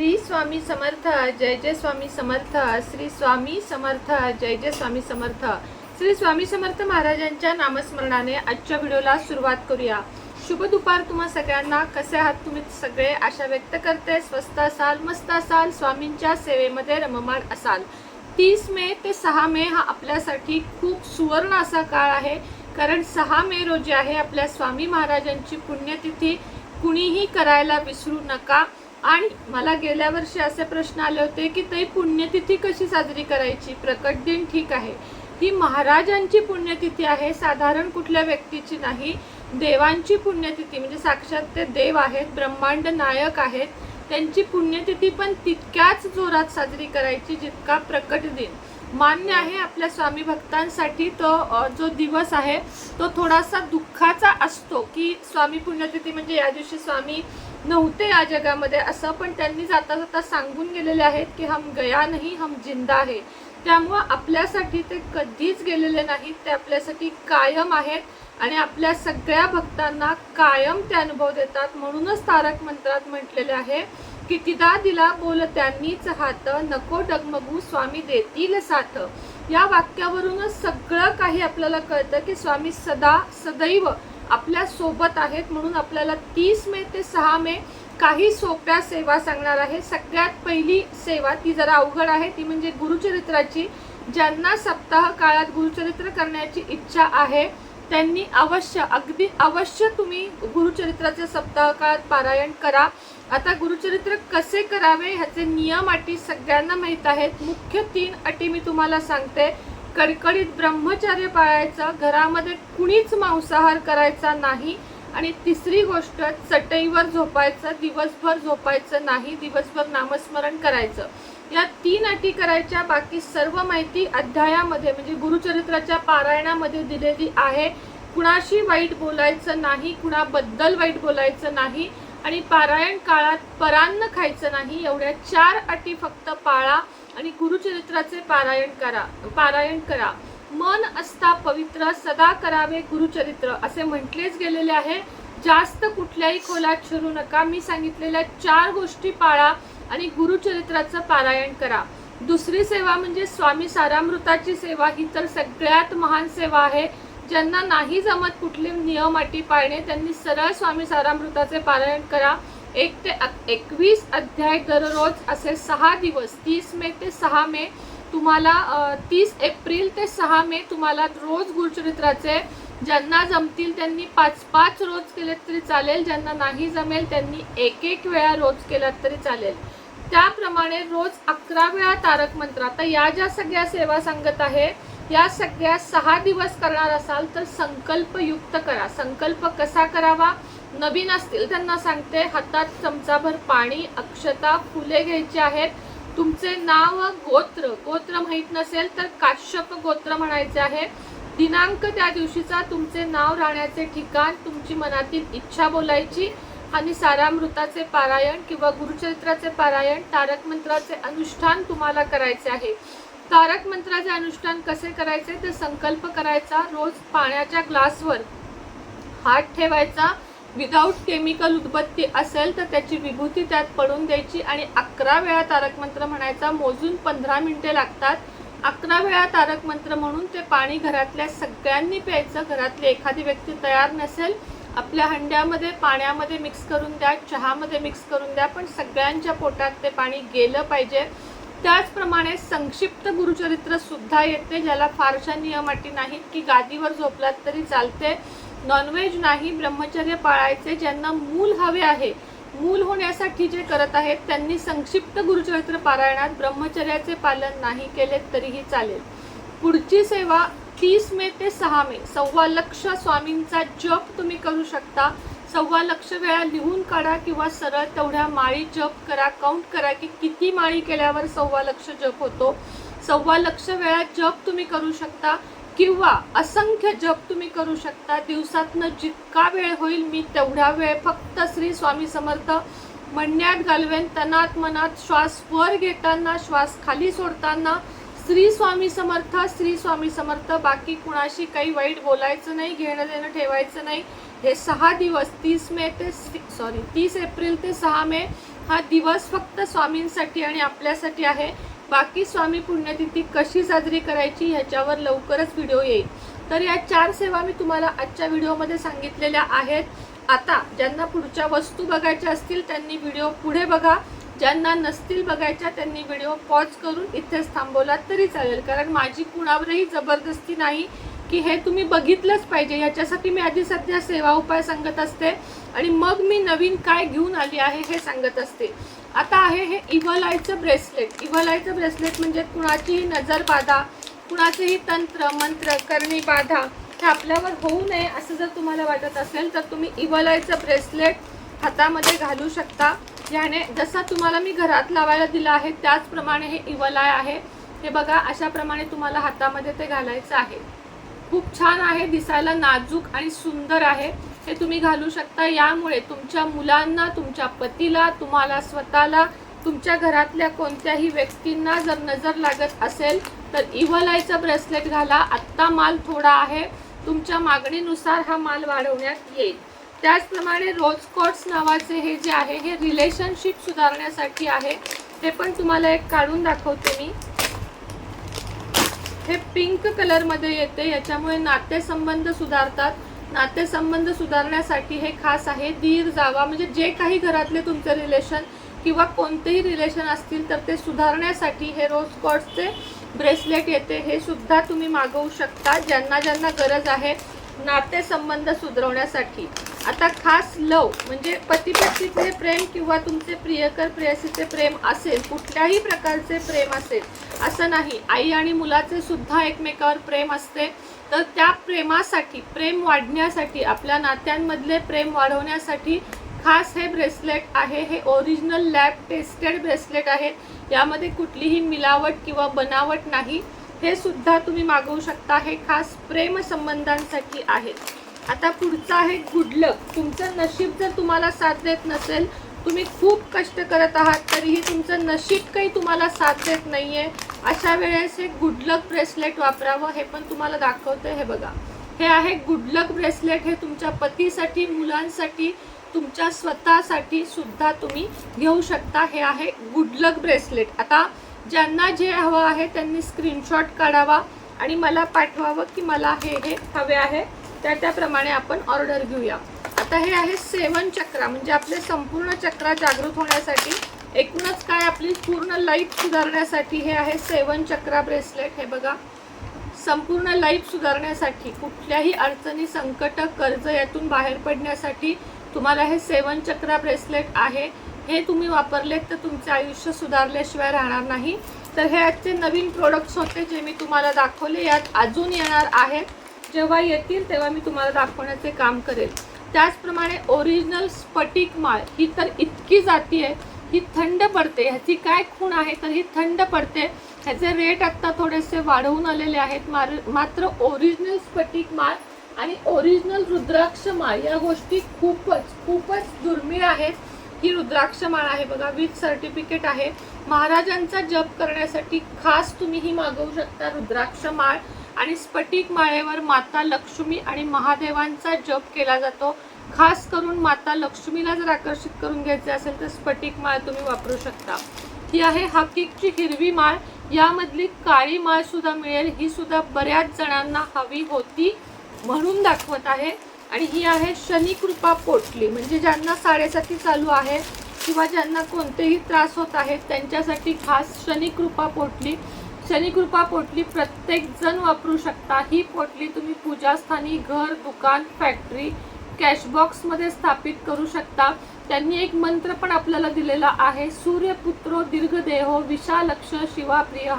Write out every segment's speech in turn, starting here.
श्री स्वामी समर्थ जय जय स्वामी समर्थ श्री स्वामी समर्थ जय जय स्वामी समर्थ. श्री स्वामी समर्थ महाराजांच्या नामस्मरणाने आजच्या व्हिडिओला सुरुवात करूया. शुभ दुपार तुम्हा सगळ्यांना. कसे आहात तुम्ही सगळे? आशा व्यक्त करते. स्वस्त असाल मस्त असाल स्वामींच्या सेवेमध्ये रममाण असाल. तीस मे ते सहा मे हा आपल्यासाठी खूप सुवर्ण असा काळ आहे. कारण सहा मे रोजी आहे आपल्या स्वामी महाराजांची पुण्यतिथी. कुणीही करायला विसरू नका. आणि मला गेल्या वर्षी असे प्रश्न आले होते की ते पुण्यतिथी कशी साजरी करायची? प्रकट दिन ठीक आहे. ही महाराजांची पुण्यतिथी आहे साधारण कुठल्या व्यक्तीची नाही. देवांची पुण्यतिथी म्हणजे साक्षात ते देव आहेत ब्रह्मांड नायक आहेत. त्यांची पुण्यतिथी पण तितक्याच जोरात साजरी करायची जितका प्रकट दिन. मान्य आहे आपल्या स्वामी भक्तांसाठी तो जो दिवस आहे तो थोडासा दुःखाचा असतो की स्वामी पुण्यतिथी म्हणजे या दिवशी स्वामी नव्हते या जगामध्ये असं पण त्यांनी जाता जाता सांगून गेलेले आहेत की हम गया नाही हम जिंदा आहे त्यामुळं आपल्यासाठी ते कधीच गेलेले नाहीत ते आपल्यासाठी कायम आहेत आणि आपल्या सगळ्या भक्तांना कायम ते अनुभव देतात. म्हणूनच तारक मंत्रात म्हटलेले आहे कितीदा दिला बोल त्यांनीच हात नको डगमगू स्वामी देतील साथ. या वाक्यावरूनच सगळं काही आपल्याला कळतं की स्वामी सदा सदैव आपल्यासोबत आहेत म्हणून आपल्याला तीस मे ते सहा मे काही सोप्या सेवा सांगणार आहे. सगळ्यात पहिली सेवा ती जरा अवघड आहे. ती म्हणजे गुरुचरित्राची ज्यांना सप्ताह काळात गुरुचरित्र करण्याची इच्छा आहे त्यांनी अवश्य अगदी अवश्य तुम्ही गुरुचरित्राचे सप्ताह काळात पारायण करा. आता गुरुचरित्र कसे करावे ह्याचे नियम अटी सगळ्यांना माहीत आहेत. मुख्य तीन अटी मी तुम्हाला सांगते. कडकडीत ब्रह्मचर्य पाळायचं घरामध्ये कुणीच मांसाहार करायचा नाही आणि तिसरी गोष्ट चटईवर झोपायचं दिवसभर झोपायचं नाही दिवसभर नामस्मरण करायचं. या तीन अटी करायच्या बाकी सर्व माहिती अध्यायामध्ये म्हणजे गुरुचरित्राच्या पारायणामध्ये दिलेली आहे. कुणाशी वाईट बोलायचं नाही कुणाबद्दल वाईट बोलायचं नाही आणि पारायण काळात परान्न खायचं नाही एवढ्या चार अटी फक्त पाळा. आणि गुरुचरित्राचे पारायण करा पारायण करा. मन असता पवित्र सदा करावे गुरुचरित्र असे म्हटलेच गेलेले आहे. जास्त कुठल्याही खोलात शिरू नका. मी सांगितलेल्या चार गोष्टी पाळा आणि गुरुचरित्राचं पारायण करा. दुसरी सेवा म्हणजे स्वामी सारामृताची सेवा. ही तर सगळ्यात महान सेवा आहे. ज्यांना नाही जमत कुठले नियम अटी पाळणे त्यांनी सरळ स्वामी सारामृताचे पारायण करा. एक ते एकवीस अध्याय दररोज असे सहा दिवस तीस मे ते सहा मे तुम्हाला तीस एप्रिल ते सहा मे तुम्हाला रोज गुरुचरित्राचे ज्यांना जमतील त्यांनी पाच पाच रोज केले तरी चालेल ज्यांना नाही जमेल त्यांनी एक एक वेळा रोज केलात तरी चालेल. त्याप्रमाणे रोज अकरा वेळा तारक मंत्र. आता या ज्या सगळ्या सेवा सांगत आहे या सगळ्या सहा दिवस करणार असाल तर संकल्पयुक्त करा. संकल्प कसा करावा? नवीन असतील त्यांना सांगते हातात चमचाभर पाणी अक्षता फुले घ्यायची आहेत. तुमचे नाव गोत्र गोत्र माहीत नसेल तर काश्यप गोत्र म्हणायचे आहे. दिनांक त्या दिवशीचा तुमचे नाव राहण्याचे ठिकाण तुमची मनातील इच्छा बोलायची आणि सारामृताचे पारायण किंवा गुरुचरित्राचे पारायण तारक मंत्राचे अनुष्ठान तुम्हाला करायचे आहे. तारक मंत्राचे अनुष्ठान कसे करायचे? ते संकल्प करायचा रोज पाण्याच्या ग्लासवर हात ठेवायचा विदाऊट केमिकल उदबत्ती असेल तर त्याची विभूती त्यात पडून द्यायची आणि अकरा वेळा तारक मंत्र म्हणायचा. मोजून पंधरा मिनिटे लागतात. अकरा वेळा तारक मंत्र म्हणून ते पाणी घरातल्या सगळ्यांनी प्यायचं. घरातली एखादी व्यक्ती तयार नसेल आपल्या हंड्यामध्ये पाण्यामध्ये मिक्स करून द्या चहामध्ये मिक्स करून द्या पण सगळ्यांच्या पोटात ते पाणी गेलं पाहिजे. त्याचप्रमाणे संक्षिप्त गुरुचरित्र सुद्धा येते ज्याला फारशा नियम अटी नाहीत की गादीवर झोपलात तरी चालते. नॉनव्हेज नाही ब्रह्मचर्य पाळायचे ज्यांना मूल हवे आहे. मूल होण्यासाठी जे करत आहेत त्यांनी संक्षिप्त गुरुचरित्र पारायणात ब्रह्मचर्याचे पालन नाही केले तरीही चालेल. पुढची सेवा तीस मे ते सहा मे सव्वा लक्ष स्वामींचा जप तुम्ही करू शकता. सव्वा लक्ष वेळा लिहून काढा किंवा सरळ तेवढ्या माळी जप करा काउंट करा की किती माळी केल्यावर सव्वा लक्ष जप होतो. सव्वा लक्ष वेळा जप तुम्ही करू शकता. किंवा असंख्य जप तुम्ही करू शकता. दिवसातनं जितका वेळ होईल मी तेवढा वेळ फक्त श्री स्वामी समर्थ म्हणण्यात घालवेन. तनात मनात श्वास वर घेताना श्वास खाली सोडताना श्री स्वामी समर्थ श्री स्वामी समर्थ. बाकी कुणाशी काही वाईट बोलायचं नाही घेणं देणं ठेवायचं नाही. हे सहा दिवस तीस मे ते सॉरी तीस एप्रिल ते सहा मे हा दिवस फक्त स्वामींसाठी आणि आपल्यासाठी आहे. बाकी स्वामी पुण्यतिथी कशी साजरी करायची ह्याच्यावर लवकरच व्हिडिओ येईल. तर या चार सेवा मी तुम्हाला आजच्या व्हिडिओमध्ये सांगितलेल्या आहेत. आता ज्यांना पुढच्या वस्तू बघायच्या असतील त्यांनी व्हिडिओ पुढे बघा. ज्यांना नसतील बघायच्या त्यांनी व्हिडिओ पॉज करून इथेच थांबवला तरी चालेल. कारण माझी कुणावरही जबरदस्ती नाही की हे तुम्ही बघितलंच पाहिजे. याच्यासाठी मी आधी सध्या सेवा उपाय सांगत असते आणि मग मी नवीन काय घेऊन आली आहे हे सांगत असते. आता आहे हे इव्हलायचं ब्रेसलेट. इव्हलायचं ब्रेसलेट म्हणजे कुणाचीही नजर बाधा कुणाचेही तंत्र मंत्र करणी बाधा हे आपल्यावर होऊ नये असं जर तुम्हाला वाटत असेल तर तुम्ही इव्हलायचं ब्रेसलेट हातामध्ये घालू शकता. याने जसा तुम्हाला मी घरात लावायला दिला आहे त्याचप्रमाणे हे इवलाय आहे. हे बघा अशाप्रमाणे तुम्हाला हातामध्ये ते घालायचं आहे. खूप छान आहे दिसायला नाजूक आणि सुंदर आहे. हे तुम्ही घालू शकता. यामुळे तुमच्या मुलांना तुमच्या पतीला तुम्हाला स्वतःला तुमच्या घरातल्या कोणत्याही व्यक्तींना जर नजर लागत असेल तर इव्हलायचा ब्रेसलेट घाला. आत्ता माल थोडा आहे. तुमच्या मागणीनुसार हा माल वाढवण्यात येईल. त्याचप्रमाणे रोज कॉट्स नावाचे हे जे आहे हे रिलेशनशिप सुधारण्यासाठी आहे. ते पण तुम्हाला एक काढून दाखवते मी. हे पिंक कलरमध्ये येते. याच्यामुळे नातेसंबंध सुधारतात. नातेसंबंध सुधारण्यासाठी हे खास आहे. दीर जावा म्हणजे जे काही घरातले तुमचे रिलेशन किंवा कोणतेही रिलेशन असतील तर ते सुधारण्यासाठी हे रोज कॉर्ड्सचे ब्रेसलेट येते. हे सुद्धा तुम्ही मागवू शकता. ज्यांना ज्यांना गरज आहे नातेसंबंध सुधारवण्यासाठी. आता खास लव म्हणजे पती पत्नीचे प्रेम किंवा तुमचे प्रियकर प्रेयसीचे प्रेम असेल कुठल्याही प्रकारचे प्रेम असेल असं नाही. आई आणि मुलाचे सुद्धा एकमेकावर प्रेम असते. तर त्या प्रेमासाठी प्रेम वाढण्यासाठी आपल्या नात्यांमधले प्रेम वाढवण्यासाठी खास हे ब्रेसलेट आहे. हे ओरिजिनल लॅब टेस्टेड ब्रेसलेट आहे. यामध्ये कुठलीही मिलावट किंवा बनावट नाही. हे सुद्धा तुम्ही मागवू शकता. हे खास प्रेम संबंधांसाठी आहे. आता पुढचं आहे गुडलक तुमचं नशीब जर तुम्हाला साथ देत नसेल तुम्ही खूप कष्ट करत आहात तरीही तुमचं नशीब काही तुम्हाला साथ देत नाही आहे अशा वेळेस हे गुडलक ब्रेसलेट वापरावं हे पण तुम्हाला दाखवतं हे बघा. हे आहे गुडलक ब्रेसलेट हे तुमच्या पतीसाठी मुलांसाठी तुमच्या स्वतःसाठी सुद्धा तुम्ही घेऊ शकता. हे आहे गुडलक ब्रेसलेट आता ज्यांना जे हवं आहे त्यांनी स्क्रीनशॉट काढावा आणि मला पाठवावं की मला हे हे हवे आहे. त्या त्याप्रमाणे आपण ऑर्डर घेऊया. आता हे आहे सेवन चक्रा म्हणजे आपले संपूर्ण चक्रा जागृत होण्यासाठी एकूणच काय आपली पूर्ण लाईफ सुधारण्यासाठी हे आहे सेवन चक्रा ब्रेसलेट. हे बघा संपूर्ण लाईफ सुधारण्यासाठी कुठल्याही अडचणी संकट कर्ज यातून बाहेर पडण्यासाठी तुम्हाला हे सेवन चक्रा ब्रेसलेट आहे. हे तुम्ही वापरलेत तर तुमचे आयुष्य सुधारल्याशिवाय राहणार नाही. तर हे आजचे नवीन प्रोडक्ट्स होते जे मी तुम्हाला दाखवले. यात अजून येणार आहेत. जेव्हा येतील तेव्हा मी तुम्हाला दाखवण्याचे काम करेल. त्याचप्रमाणे ओरिजिनल स्फटिक माळ ही तर इतकी जाती आहे. ही थंड पडते. ह्याची काय खूण आहे? तर ही थंड पडते. ह्याचे रेट आत्ता थोडेसे वाढवून आलेले आहेत. मार मात्र ओरिजिनल स्फटिक माळ आणि ओरिजिनल रुद्राक्ष माळ या गोष्टी खूपच खूपच दुर्मिळ आहेत. ही रुद्राक्ष माळ आहे बघा. विथ सर्टिफिकेट आहे. महाराजांचा जप करण्यासाठी खास तुम्ही ही मागवू शकता रुद्राक्ष माळ. आणि स्फटिक माळेवर माता लक्ष्मी आणि महादेवांचा जप केला जातो. खास करून माता लक्ष्मीला जर आकर्षित करून घ्यायचे असेल तर स्फटिक माळ तुम्ही वापरू शकता. ही आहे हकीकची हिरवी माळ. यामधली काळी माळ सुद्धा मिळेल. ही सुद्धा बऱ्याच जणांना हवी होती म्हणून दाखवत आहे. आणि ही आहे शनिकृपा पोटली. म्हणजे ज्यांना साडेसाती चालू आहे किंवा ज्यांना कोणतेही त्रास होत आहेत त्यांच्यासाठी खास शनिकृपा पोटली. शनिकृपा पोटली प्रत्येक जण वापरू शकता. ही पोटली तुम्ही पूजास्थानी घर दुकान फॅक्टरी कॅशबॉक्समध्ये स्थापित करू शकता. त्यांनी एक मंत्र पण आपल्याला दिलेला आहे. सूर्यपुत्रो दीर्घदेहो विशालक्ष शिवाप्रिय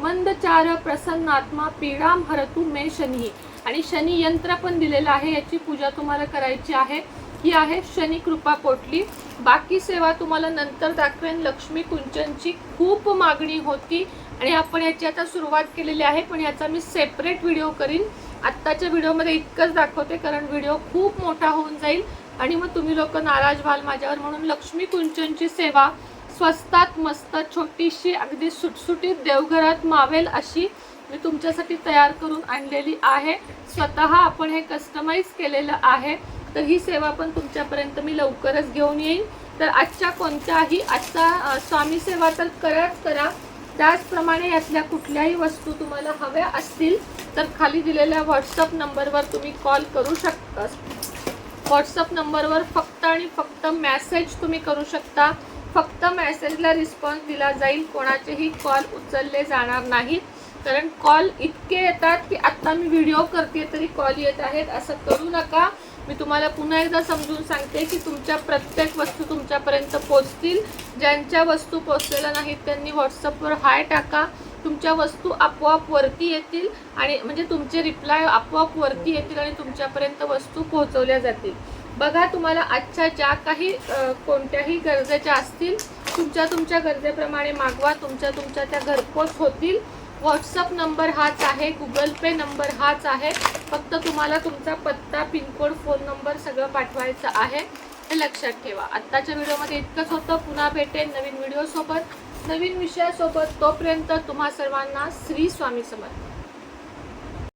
मंदचार प्रसन्नात्मा पीडाम हरतु मे शनी. आणि शनी यंत्र पण दिलेलं आहे. याची पूजा तुम्हाला करायची आहे. ही आहे शनी कृपा पोटली. बाकी सेवा तुम्हाला नंतर दाखवेन. लक्ष्मी कुंचनची खूप मागणी होती. आणि आपण याची आता सुरुवात केलेली आहे. पण याचा मी सेपरेट व्हिडिओ करीन. आत्ताच्या व्हिडिओमध्ये इतकंच दाखवते कारण व्हिडिओ खूप मोठा होऊन जाईल. आणि मग तुम्ही लोक नाराज व्हाल माझ्यावर म्हणून लक्ष्मी कुंचनची सेवा स्वस्तात मस्त छोटीशी अगदी सुटसुटीत देवघरात मावेल अशी मी तुमच्यासाठी तयार करून आणलेली आहे. स्वतः आपण हे कस्टमाइज केलेलं आहे. तर ही सेवा पण तुमच्यापर्यंत मी लवकरच घेऊन येईन. तर आजच्या कोणत्याही आजचा स्वामी सेवा तर कराच करा. त्याचप्रमाणे यातल्या कुठल्याही वस्तू तुम्हाला हव्या असतील तर खाली दिलेल्या व्हॉट्सअप नंबरवर तुम्ही कॉल करू शकता. व्हॉट्सअप नंबरवर फक्त आणि फक्त मॅसेज तुम्ही करू शकता. फक्त मॅसेजला रिस्पॉन्स दिला जाईल कोणाचेही कॉल उचलले जाणार नाहीत कारण कॉल इतके येतात की आत्ता मी व्हिडिओ करते तरी कॉल येत आहेत असं करू नका. मी तुम्हाला पुन्हा एकदा समजून सांगते की तुमच्या प्रत्येक वस्तू तुमच्यापर्यंत पोचतील ज्यांच्या वस्तू पोचलेल्या नाहीत त्यांनी व्हॉट्सअपवर हाय टाका. तुमच्या वस्तू आपोआप वरती येतील आणि म्हणजे तुमचे रिप्लाय आपोआप वरती येतील आणि तुमच्यापर्यंत वस्तू पोहोचवल्या जातील. बघा तुम्हाला आजच्या ज्या काही कोणत्याही गरजेच्या असतील तुमच्या तुमच्या गरजेप्रमाणे मागवा तुमच्या तुमच्या त्या घरपोच होतील. व्हॉट्सअप नंबर हाच आहे गुगल पे नंबर हाच आहे. फक्त तुम्हाला तुमचा पत्ता पिनकोड फोन नंबर सगळं पाठवायचं आहे. हे लक्षात ठेवा. आत्ताच्या व्हिडिओमध्ये इतकंच होतं. पुन्हा भेटेन नवीन व्हिडिओसोबत. नवीन विषयासोबत तोपर्यंत तुम्हा सर्वांना श्री स्वामी समर्थ.